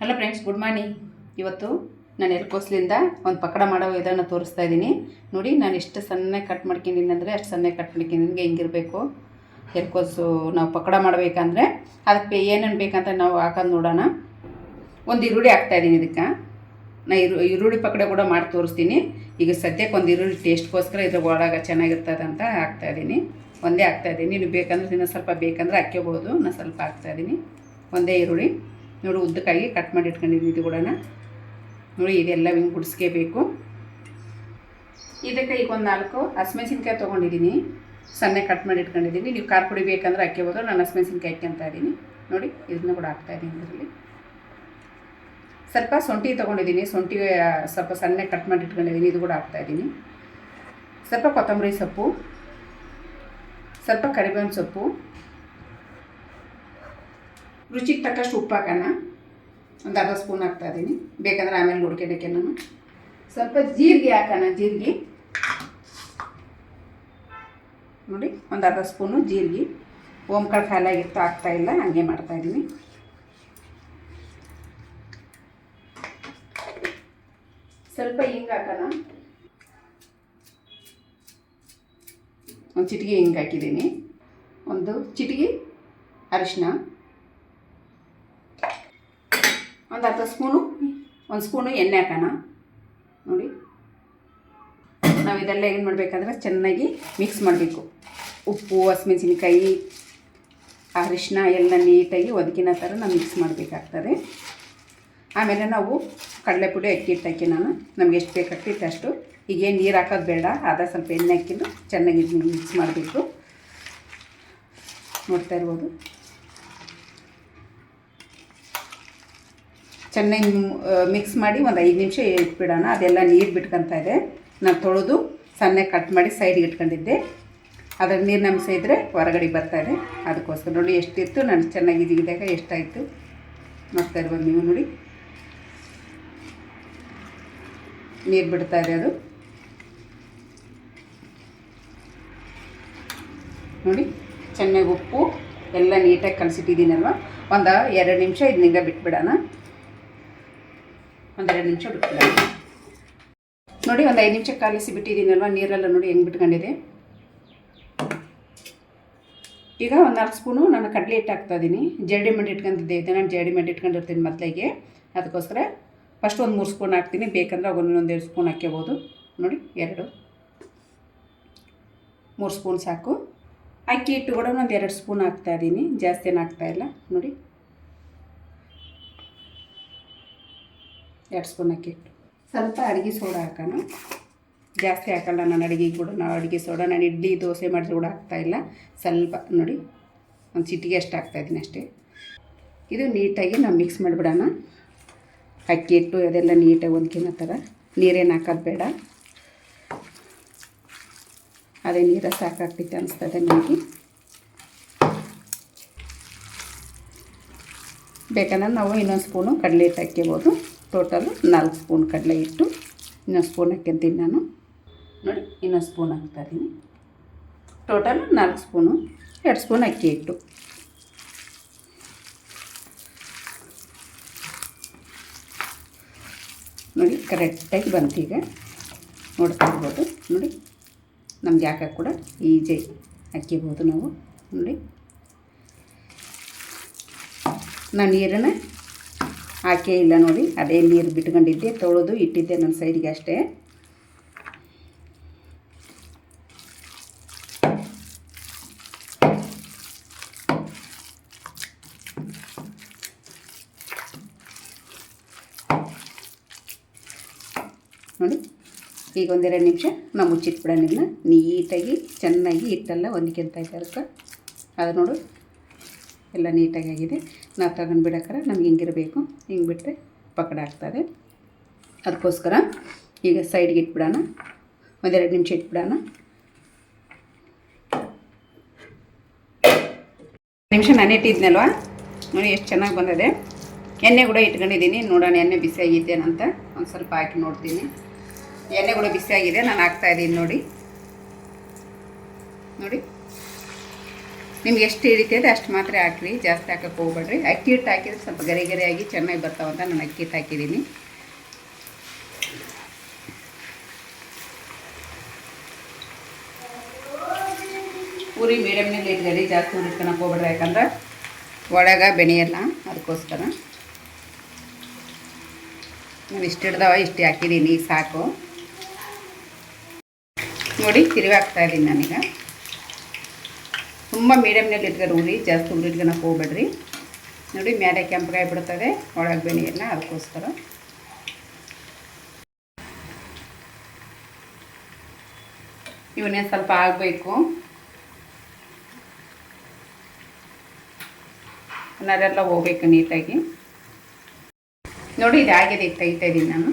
Hello friends good morning ಇವತ್ತು ನಾನು ಎಲ್ಕೋಸ್ಲಿಂದ ಒಂದು ಪಕ್ಕಡ ಮಾಡೋ ವಿಧಾನ ತೋರಿಸ್ತಾ ಇದ್ದೀನಿ ನೋಡಿ, ನಾನು ಎಷ್ಟು ಸಣ್ಣ ಕಟ್ ಮಾಡ್ಕೊಂಡಿನಿ ಅಂದರೆ ಅಷ್ಟು ಸಣ್ಣ ಕಟ್ ಮಾಡ್ಕೊಂಡಿನಿ ಹೆಂಗಿರಬೇಕು? ಎಲ್ಕೋಸು ನಾವು ಪಕೋಡ ಮಾಡಬೇಕಂದ್ರೆ ಅದಕ್ಕೆ ಏನೇನು ಬೇಕಂತ ನಾವು ಹಾಕೋದು ನೋಡೋಣ. ಒಂದು ಈರುಳ್ಳಿ ಹಾಕ್ತಾಯಿದ್ದೀನಿ ಇದಕ್ಕೆ. ನಾ ಇರು ಈರುಳ್ಳಿ ಪಕ್ಕಡೆ ಕೂಡ ಮಾಡಿ ತೋರಿಸ್ತೀನಿ. ಈಗ ಸದ್ಯಕ್ಕೆ ಒಂದು ಈರುಳ್ಳಿ ಟೇಸ್ಟ್ಗೋಸ್ಕರ ಇದ್ರ ಒಳಗ ಚೆನ್ನಾಗಿರ್ತದಂತ ಹಾಕ್ತಾಯಿದ್ದೀನಿ ಒಂದೇ ಹಾಕ್ತಾಯಿದ್ದೀನಿ ನೀವು ಬೇಕಂದ್ರೆ ಇನ್ನೂ ಸ್ವಲ್ಪ ಬೇಕಂದ್ರೆ ಹಾಕ್ಕೋಬೋದು ನಾನು ಸ್ವಲ್ಪ ಹಾಕ್ತಾಯಿದ್ದೀನಿ ಒಂದೇ ಈರುಳ್ಳಿ. ನೋಡಿ ಉದ್ದಕ್ಕಾಗಿ ಕಟ್ ಮಾಡಿ ಇಟ್ಕೊಂಡಿದ್ದೀನಿ ಇದು ಕೂಡ ನೋಡಿ ಇದೆಲ್ಲ ಹಿಂಗೆ ಗುಡಿಸ್ಕೋಬೇಕು ಇದಕ್ಕೆ ಈಗ ಒಂದು ನಾಲ್ಕು ಹಸಿಮೆಣಸಿನ್ಕಾಯಿ ತೊಗೊಂಡಿದ್ದೀನಿ. ಸಣ್ಣ ಕಟ್ ಮಾಡಿ ಇಟ್ಕೊಂಡಿದ್ದೀನಿ. ನೀವು ಖಾರ ಪುಡಿ ಬೇಕಂದ್ರೆ ಹಾಕ್ಕೋಬೋದು ನಾನು ಹಸಿಮೆಣ್ಸಿನ್ಕಾಯಿ ಅಂತ ಇದ್ದೀನಿ. ನೋಡಿ, ಇದನ್ನು ಕೂಡ ಹಾಕ್ತಾಯಿದ್ದೀನಿ ಇದರಲ್ಲಿ. ಸ್ವಲ್ಪ ಶುಂಠಿ ತೊಗೊಂಡಿದ್ದೀನಿ. ಶುಂಠಿ ಸ್ವಲ್ಪ ಸಣ್ಣ ಕಟ್ ಮಾಡಿ ಇಟ್ಕೊಂಡಿದ್ದೀನಿ. ಇದು ಕೂಡ ಹಾಕ್ತಾಯಿದ್ದೀನಿ ಸ್ವಲ್ಪ ಕೊತ್ತಂಬರಿ ಸೊಪ್ಪು. ಸ್ವಲ್ಪ ಕರಿಬೇವಿನ ಸೊಪ್ಪು. ರುಚಿಗೆ ತಕ್ಕಷ್ಟು ಉಪ್ಪು ಹಾಕೋಣ ಒಂದು ಅರ್ಧ ಸ್ಪೂನ್ ಹಾಕ್ತಾ ಇದ್ದೀನಿ. ಬೇಕಂದ್ರೆ ಆಮೇಲೆ ನೋಡ್ಕೋಬೇಕೆ ನಾನು ಸ್ವಲ್ಪ ಜೀರಿಗೆ ಹಾಕೋಣ, ಜೀರಿಗೆ. ನೋಡಿ, ಒಂದು ಅರ್ಧ ಸ್ಪೂನು ಜೀರಿಗೆ. ಓಂಕಾಳು ಖಾಲಿಯಾಗಿತ್ತು ಹಾಕ್ತಾ ಇಲ್ಲ, ಹಂಗೆ ಮಾಡ್ತಾ ಇದ್ದೀನಿ. ಸ್ವಲ್ಪ ಹಿಂಗೆ ಹಾಕೋಣ. ಒಂದು ಚಿಟಿಗೆ ಹಿಂಗೆ ಹಾಕಿದ್ದೀನಿ. ಒಂದು ಚಿಟಿಗೆ ಅರಿಶಿನ ಒಂದು ಅರ್ಧ ಸ್ಪೂನು, ಒಂದು ಸ್ಪೂನು ಎಣ್ಣೆ ಹಾಕೋಣ. ನೋಡಿ. ನಾವು ಇದೆಲ್ಲ ಏನು ಮಾಡಬೇಕಾದ್ರೆ ಚೆನ್ನಾಗಿ ಮಿಕ್ಸ್ ಮಾಡಬೇಕು. ಉಪ್ಪು, ಹಸಿಮೆಣಸಿನ್ಕಾಯಿ ಅರಿಶಿನ ಎಲ್ಲ ನೀಟಾಗಿ ಒದಗಿನ ಥರ ನಾವು ಮಿಕ್ಸ್ ಮಾಡಬೇಕಾಗ್ತದೆ. ಆಮೇಲೆ ನಾವು ಕಡಲೆಪುಡಿ ಅಕ್ಕಿ ಹಾಕಿ ನಾನು. ನಮ್ಗೆ ಎಷ್ಟು ಬೇಕಾಗ್ತಿತ್ತು ಅಷ್ಟು. ಈಗೇನು ನೀರು ಹಾಕೋದು ಬೇಡ ಅದ ಸ್ವಲ್ಪ ಎಣ್ಣೆ ಹಾಕಿದ್ದು ಚೆನ್ನಾಗಿ ಮಿಕ್ಸ್ ಮಾಡಬೇಕು. ನೋಡ್ತಾ ಇರ್ಬೋದು. ಚೆನ್ನಾಗಿ ಮಿಕ್ಸ್ ಮಾಡಿ ಒಂದು ಐದು ನಿಮಿಷ ಇಟ್ಬಿಡೋಣ. ಅದೆಲ್ಲ ನೀರು ಬಿಟ್ಕೊತಾ ಇದೆ. ನಾನು ತೊಳೆದು ಸಣ್ಣ ಕಟ್ ಮಾಡಿ ಸೈಡಿಗೆ ಇಟ್ಕೊಂಡಿದ್ದೆ. ಅದರ ನೀರು ನಮ್ಸ ಇದ್ದರೆ ಹೊರಗಡೆ ಇದೆ. ಅದಕ್ಕೋಸ್ಕರ ನೋಡಿ ಎಷ್ಟಿತ್ತು. ನಾನು ಚೆನ್ನಾಗಿ ಇದ್ದಾಗ ಎಷ್ಟಾಯಿತು. ನೋಡ್ತಾ ಇರ್ಬೋದು ನೀವು ನೋಡಿ. ನೀರು ಬಿಡ್ತಾ ಇದೆ ಅದು. ನೋಡಿ, ಚೆನ್ನಾಗಿ ಉಪ್ಪು ಎಲ್ಲ ನೀಟಾಗಿ ಕಲಸಿಟ್ಟಿದ್ದೀನಲ್ವ? ಒಂದು ಎರಡು ನಿಮಿಷ ಇದನ್ನಿಂದ ಬಿಟ್ಬಿಡೋಣ. ಒಂದೆರಡು ನಿಮಿಷ ಬಿಟ್ಬಿಡೋಣ ನೋಡಿ ಒಂದು ಐದು ನಿಮಿಷ ಕಲಿಸಿ ಬಿಟ್ಟಿದ್ದೀನಲ್ವ? ನೀರೆಲ್ಲ ನೋಡಿ ಹೆಂಗೆ ಬಿಟ್ಕೊಂಡಿದೆ. ಈಗ ಒಂದು ನಾಲ್ಕು ಸ್ಪೂನು ನಾನು ಕಡಲೆ ಹಿಟ್ಟು ಹಾಕ್ತಾ ಇದ್ದೀನಿ. ಜರಡಿ ಮಂಡಿ ಇಟ್ಕೊಂಡಿದ್ದೆ. ನಾನು ಜರಡಿ ಮಂಡಿ ಇಟ್ಕೊಂಡಿರ್ತೀನಿ ಮೊದಲಿಗೆ. ಅದಕ್ಕೋಸ್ಕರ ಫಸ್ಟ್ ಒಂದು ಮೂರು ಸ್ಪೂನ್ ಹಾಕ್ತೀನಿ. ಬೇಕಂದ್ರೆ ಒಂದೊಂದೆರಡು ಸ್ಪೂನ್ ಹಾಕ್ಕೋಬೋದು ನೋಡಿ, ಎರಡು. ಮೂರು ಸ್ಪೂನ್ ಸಾಕು. ಅಕ್ಕಿ ಹಿಟ್ಟು ಕೂಡ ಒಂದು ಎರಡು ಸ್ಪೂನ್ ಹಾಕ್ತಾ ಇದ್ದೀನಿ. ಜಾಸ್ತಿ ಏನು ಹಾಕ್ತಾಯಿಲ್ಲ ನೋಡಿ. ಎರಡು ಸ್ಪೂನ್ ಅಕ್ಕಿ ಹಿಟ್ಟು ಸ್ವಲ್ಪ ಅಡುಗೆ ಸೋಡಾ ಹಾಕೋಣ. ಜಾಸ್ತಿ ಹಾಕಲ್ಲ, ನಾನು ಅಡುಗೆಗೆ ಕೂಡ, ನಾವು ಅಡುಗೆ ಸೋಡಾ, ನಾನು ಇಡ್ಲಿ, ದೋಸೆ ಮಾಡಿದ್ರೆ ಕೂಡ ಹಾಕ್ತಾಯಿಲ್ಲ ಸ್ವಲ್ಪ, ನೋಡಿ, ಒಂದು ಚಿಟಿಗೆ ಅಷ್ಟು ಹಾಕ್ತಾಯಿದ್ದೀನಿ ಅಷ್ಟೇ. ಇದು ನೀಟಾಗಿ ನಾವು ಮಿಕ್ಸ್ ಮಾಡಿಬಿಡೋಣ. ಅಕ್ಕಿ ಹಿಟ್ಟು, ಅದೆಲ್ಲ ನೀಟಾಗಿ ಹೊಂದ್ಕಿನ ಥರ. ನೀರೇನು ಹಾಕೋದು ಬೇಡ. ಅದೇ ನೀರ ಸಾಕಾಗ್ತೈತೆ ಅನಿಸ್ತದೆ ನನಗೆ. ಬೇಕಂದ್ರೆ ನಾವು ಇನ್ನೊಂದು ಸ್ಪೂನು ಕಡಲೆ ಹಿಟ್ಟು ಹಾಕ್ಕೋಬೋದು. ಟೋಟಲ್ ನಾಲ್ಕು ಸ್ಪೂನ್ ಕಡಲೆ ಹಿಟ್ಟು, ಇನ್ನೊಂದು ಸ್ಪೂನ್ ಹಾಕ್ಯಂತೀನಿ ನಾನು ನೋಡಿ, ಇನ್ನೊಂದು ಸ್ಪೂನ್ ಹಾಕ್ತಾಯಿದ್ದೀನಿ ಟೋಟಲ್ ನಾಲ್ಕು ಸ್ಪೂನು, ಎರಡು ಸ್ಪೂನ್ ಅಕ್ಕಿ ಹಿಟ್ಟು. ನೋಡಿ, ಕರೆಕ್ಟಾಗಿ ಬಂತು ಈಗ. ಇರ್ಬೋದು. ನೋಡಿ, ನಮ್ಗೆ ಯಾಕೆ ಕೂಡ ಈಜಿ ಹಾಕಿಬೋದು ನಾವು. ನೋಡಿ. ನಾನು ನೀರನ್ನು ಹಾಕೇ ಇಲ್ಲ ನೋಡಿ, ಅದೇ ನೀರು ಬಿಟ್ಕೊಂಡಿದ್ದೆ, ತೊಳೆದು ಇಟ್ಟಿದ್ದೆ ನನ್ನ ಸೈಡಿಗೆ ಅಷ್ಟೇ. ನೋಡಿ, ಈಗ ಒಂದೆರಡು ನಿಮಿಷ ನಾವು ಮುಚ್ಚಿಟ್ಬಿಡೋಣ ನೀಟಾಗಿ, ಚೆನ್ನಾಗಿ ಹಿಟ್ಟೆಲ್ಲ ಹೊಂದ್ಕೊಂತ ಇದೆ ಅದಕ್ಕೆ ಅದು ನೋಡು, ಎಲ್ಲ ನೀಟಾಗಿ ಆಗಿದೆ. ನಾವು ತಗೊಂಡು ಬಿಡೋಕ್ಕಾರ ನಮ್ಗೆ ಹಿಂಗಿರಬೇಕು, ಹಿಂಗೆ ಬಿಟ್ಟರೆ ಪಕಡ ಆಗ್ತದೆ. ಅದಕ್ಕೋಸ್ಕರ ಈಗ ಸೈಡ್ಗೆ ಇಟ್ಬಿಡೋಣ. ಒಂದೆರಡು ನಿಮಿಷ ಇಟ್ಬಿಡೋಣ. ನಿಮಿಷ ನಾನು ಇಟ್ಟಿದ್ನಲ್ವ ನೋಡಿ ಎಷ್ಟು ಚೆನ್ನಾಗಿ ಬಂದಿದೆ. ಎಣ್ಣೆ ಕೂಡ ಇಟ್ಕೊಂಡಿದ್ದೀನಿ. ನೋಡೋಣ ಎಣ್ಣೆ ಬಿಸಿ ಆಗಿದ್ದೇನಂತ ಒಂದು ಸ್ವಲ್ಪ ಹಾಕಿ ನೋಡ್ತೀನಿ. ಎಣ್ಣೆ ಕೂಡ ಬಿಸಿಯಾಗಿದೆ ನಾನು ಹಾಕ್ತಾ ಇದ್ದೀನಿ ನೋಡಿ. ನೋಡಿ. ನಿಮ್ಗೆ ಎಷ್ಟು ಹಿಡಿತೈತೆ ಅಷ್ಟು ಮಾತ್ರ ಹಾಕ್ರಿ, ಜಾಸ್ತಿ ಹಾಕಕ್ಕೆ ಹೋಗ್ಬೇಡ್ರಿ. ಅಕ್ಕಿ ಹಿಟ್ಟು ಹಾಕಿದ್ರೆ ಸ್ವಲ್ಪ ಗರಿ ಗರಿಯಾಗಿ ಚೆನ್ನಾಗಿ ಬರ್ತಾವಂತ ನಾನು ಅಕ್ಕಿ ಹಿಟ್ಟು ಹಾಕಿದ್ದೀನಿ. ಪೂರಿ ಮೀಡಿಯಮ್ನಲ್ಲಿ ಇಟ್ಕೊಳ್ಳಿ ಜಾಸ್ತಿ ಉರಿಸ್ಕೊಳಕ್ಕೆ ಹೋಗ್ಬೇಡ್ರಿ, ಯಾಕಂದ್ರೆ ಒಳಗೆ ಬೆನೆಯಲ್ಲ ಅದಕ್ಕೋಸ್ಕರ. ನಾನು ಇಷ್ಟು ಹಿಡ್ದವ ಇಷ್ಟು ಹಾಕಿದ್ದೀನಿ ಸಾಕು. ನೋಡಿ ತಿರುವಿ ಹಾಕ್ತಾ ಇದ್ದೀನಿ ನಾನೀಗ. ತುಂಬ ಮೀಡಿಯಮ್ನಲ್ಲಿ ಇಟ್ಕೊಂಡು ಉರಿ, ಜಾಸ್ತಿ ಉರಿ ಇಟ್ಕೊಳಕ್ಕೆ ಹೋಗ್ಬೇಡ್ರಿ. ನೋಡಿ ಮೇಲೆ ಕೆಂಪಗಾಯಿ ಬಿಡ್ತದೆ ಒಳಗೆ ಬೆನೆಯಲ್ಲ ಅದಕ್ಕೋಸ್ಕರ. ಇವನ್ನೇ ಸ್ವಲ್ಪ ಆಗಬೇಕು. ಅನ್ನೋದೆಲ್ಲ ಹೋಗ್ಬೇಕು ನೀಟಾಗಿ. ನೋಡಿ, ಇದಾಗಿದೆ ತೆಗಿತಾ ಇದ್ದೀನಿ ನಾನು.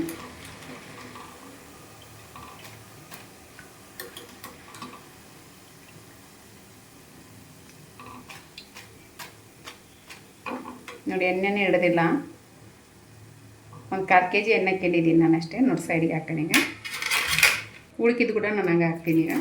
ನೋಡಿ, ಎಣ್ಣೆನೇ ಹಿಡ್ದಿಲ್ಲ. ಒಂದು ಕಾಲು ಕೆ ಜಿ ಎಣ್ಣೆ ಕೆಲ್ಲಿದ್ದೀನಿ ನಾನು ಅಷ್ಟೇ. ನೋಡಿ ಸೈಡಿಗೆ ಹಾಕ್ತೀನಿ ಈಗ. ಉಳ್ಕಿದ್ದು ಕೂಡ ನಾನು ಹಂಗೆ ಹಾಕ್ತೀನಿ ಈಗ.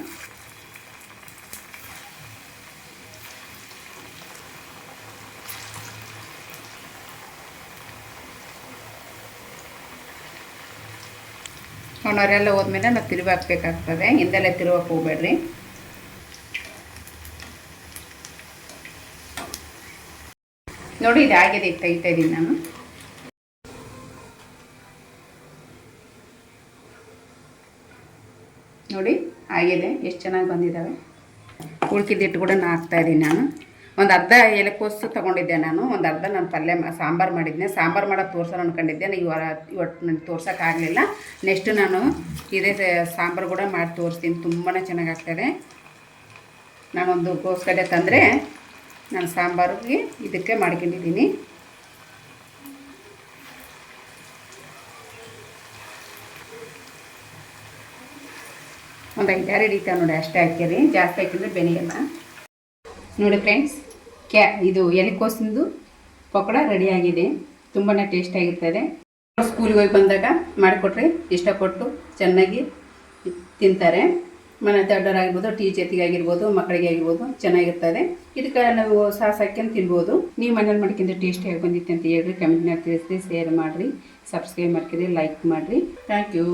ಅವನವರೆಲ್ಲ ಹೋದ್ಮೇಲೆ ನಾವು ತಿರುವಿ ಹಾಕ್ಬೇಕಾಗ್ತದೆ. ಹಿಂದೆಲ್ಲ ತಿರುವಕ್ಕೆ ಹೋಗ್ಬೇಡ್ರಿ. ನೋಡಿ, ಇದು ಆಗಿದೆ ಈಗ ತೆಗಿತಾ ಇದ್ದೀನಿ ನಾನು. ನೋಡಿ ಆಗಿದೆ ಎಷ್ಟು ಚೆನ್ನಾಗಿ ಬಂದಿದ್ದಾವೆ ಉಳ್ಕಿದ್ದಿಟ್ಟು ಕೂಡ ಹಾಕ್ತಾ ಇದ್ದೀನಿ ನಾನು. ಒಂದು ಅರ್ಧ ಎಲೆಕೋಸು ತೊಗೊಂಡಿದ್ದೆ ನಾನು, ಒಂದು ಅರ್ಧ ನಾನು ಪಲ್ಯ ಸಾಂಬಾರು ಮಾಡಿದ್ದೆ ಸಾಂಬಾರು ಮಾಡೋದು ತೋರ್ಸೋಣ ಅಂದ್ಕೊಂಡಿದ್ದೆ ನಾನು ಇವರ ಇವತ್ತು ನನಗೆ ತೋರ್ಸೋಕ್ಕಾಗಲಿಲ್ಲ ನೆಕ್ಸ್ಟ್ ನಾನು ಇದೇ ಸಾಂಬಾರು ಕೂಡ ಮಾಡಿ ತೋರಿಸ್ತೀನಿ ತುಂಬಾ ಚೆನ್ನಾಗಿ ಆಗ್ತದೆ ನಾನೊಂದು ಗೋಸ್ಕಡೆ ತಂದರೆ ನಾನು ಸಾಂಬಾರಿಗೆ ಇದಕ್ಕೆ ಮಾಡ್ಕೊಂಡಿದ್ದೀನಿ. ಒಂದು ಐದಾರು ಹಿಡಿತಾವೆ ನೋಡಿ ಅಷ್ಟೇ ಹಾಕ್ಯರಿ ಜಾಸ್ತಿ ಹಾಕಿದ್ರೆ ಬೆನೆಯಲ್ಲ ನೋಡಿ ಫ್ರೆಂಡ್ಸ್, ಕ್ಯಾ ಇದು ಎಲೆಕೋಸಿಂದು ಪಕೋಡ ರೆಡಿಯಾಗಿದೆ ತುಂಬಾ ಟೇಸ್ಟಾಗಿರ್ತದೆ ಸ್ಕೂಲಿಗೆ ಹೋಗಿ ಬಂದಾಗ ಮಾಡಿಕೊಟ್ರೆ ಇಷ್ಟಪಟ್ಟು ಚೆನ್ನಾಗಿ ತಿಂತಾರೆ. ಮನೆ ದೊಡ್ಡವರಾಗಿರ್ಬೋದು, ಟೀ ಜೊತೆಗೆ ಆಗಿರ್ಬೋದು ಮಕ್ಕಳಿಗೆ ಆಗಿರ್ಬೋದು ಚೆನ್ನಾಗಿರ್ತದೆ. ಇದಕ್ಕೆ ನಾವು ಸಾಸ್ ಹಾಕ್ಯಂಡು ತಿನ್ಬೋದು. ನೀವು ಮನೇಲಿ ಮಾಡ್ಕೊಂಡು ಹೇಗೆ ಬಂದಿತ್ತು ಅಂತ ಹೇಳ್ರಿ ಕಮೆಂಟ್ನಾಗ ತಿಳಿಸಿ ಶೇರ್ ಮಾಡಿರಿ ಸಬ್ಸ್ಕ್ರೈಬ್ ಮಾಡ್ಕೊರಿ ಲೈಕ್ ಮಾಡಿರಿ. Thank you